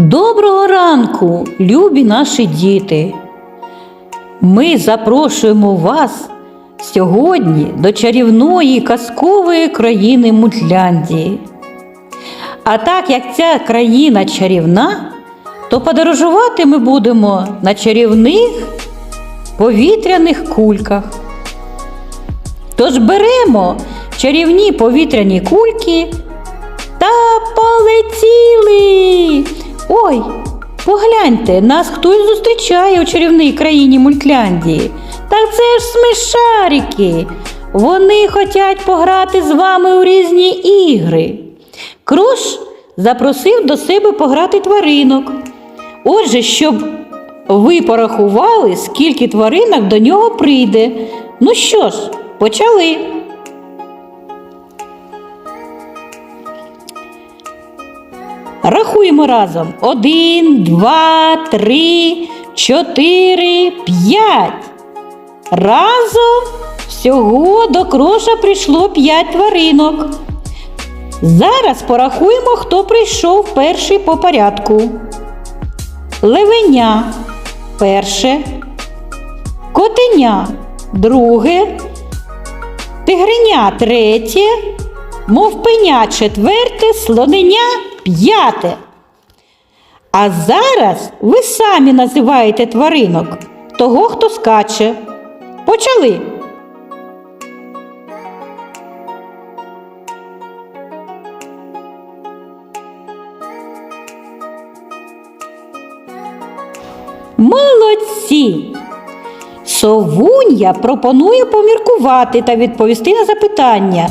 Доброго ранку, любі наші діти! Ми запрошуємо вас сьогодні до чарівної казкової країни Мутляндії. А так як ця країна чарівна, то подорожувати ми будемо на чарівних повітряних кульках. Тож беремо чарівні повітряні кульки та полетіли. Ой, погляньте, нас хтось зустрічає у чарівній країні Мультляндії. Так це ж смішарики. Вони хочуть пограти з вами у різні ігри. Круш запросив до себе пограти тваринок. Отже, щоб ви порахували, скільки тваринок до нього прийде. Ну що ж, почали. Рахуємо разом. Один, два, три, чотири, п'ять. Разом всього до кроша прийшло п'ять тваринок. Зараз порахуємо, хто прийшов перший по порядку. Левеня перше, котеня друге, тигриня третє, мовпеня четверте, слоненя п'яте. А зараз ви самі називаєте тваринок того, хто скаче. Почали. Молодці! Совунья пропонує поміркувати та відповісти на запитання.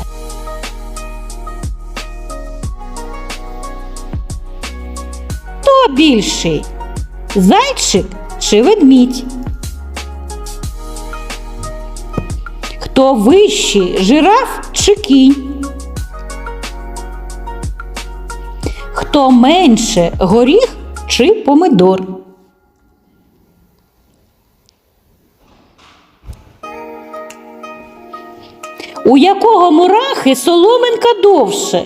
Хто більший? Зайчик чи ведмідь? Хто вищий? Жираф чи кінь? Хто менше? Горіх чи помидор? У якого мурахи соломинка довше?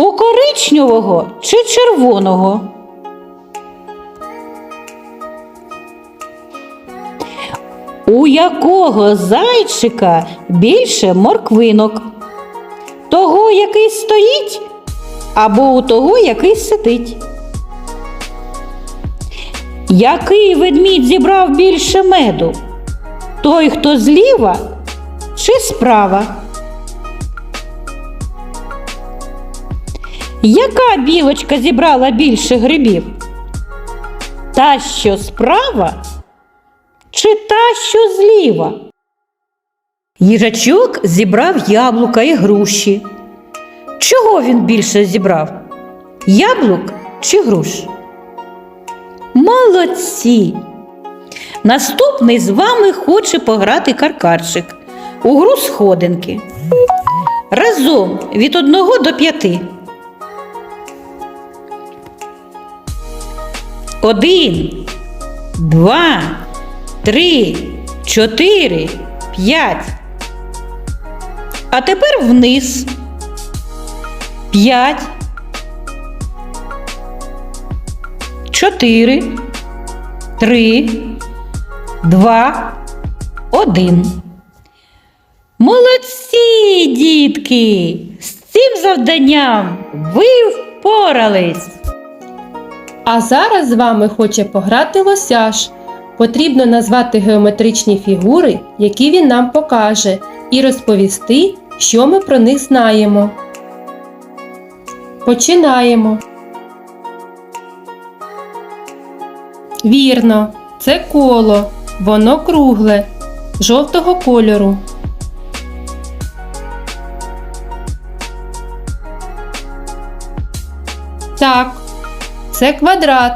У коричневого чи червоного? У якого зайчика більше морквинок? Того, який стоїть, або у того, який сидить? Який ведмідь зібрав більше меду? Той, хто зліва чи справа? Яка білочка зібрала більше грибів? Та, що справа, чи та, що зліва? Їжачок зібрав яблука і груші. Чого він більше зібрав? Яблук чи груш? Молодці! Наступний з вами хоче пограти каркарчик у гру сходинки. Разом від одного до п'яти. Один, два, три, чотири, п'ять. А тепер вниз. П'ять. Чотири. Три. Два. Один. Молодці, дітки! З цим завданням ви впорались. А зараз з вами хоче пограти лосяш. Потрібно назвати геометричні фігури, які він нам покаже, і розповісти, що ми про них знаємо. Починаємо. Вірно, це коло. Воно кругле, жовтого кольору. Так, це квадрат.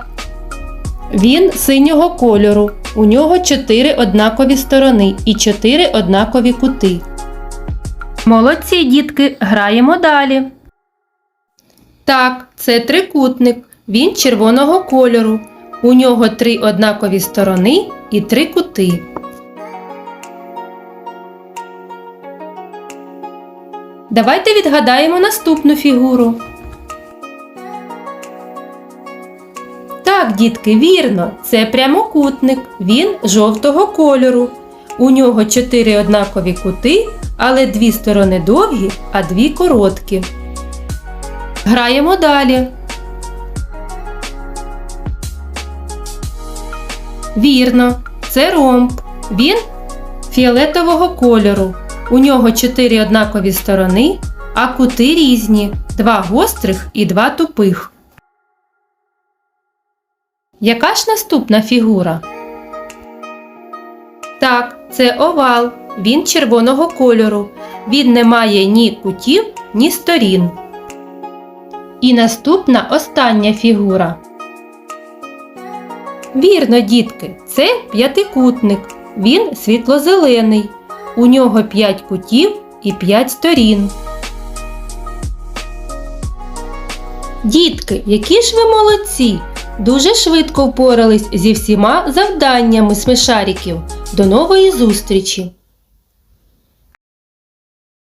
Він синього кольору. У нього чотири однакові сторони і чотири однакові кути. Молодці, дітки, граємо далі. Так, це трикутник. Він червоного кольору. У нього три однакові сторони і три кути. Давайте відгадаємо наступну фігуру. Так, дітки, вірно, це прямокутник. Він жовтого кольору. У нього чотири однакові кути, але дві сторони довгі, а дві короткі. Граємо далі. Вірно, це ромб. Він фіолетового кольору. У нього чотири однакові сторони, а кути різні: два гострих і два тупих. Яка ж наступна фігура? Так, це овал. Він червоного кольору. Він не має ні кутів, ні сторін. І наступна остання фігура. Вірно, дітки, це п'ятикутник. Він світло-зелений. У нього п'ять кутів і п'ять сторін. Дітки, які ж ви молодці! Дуже швидко впорались зі всіма завданнями смешариків. До нової зустрічі!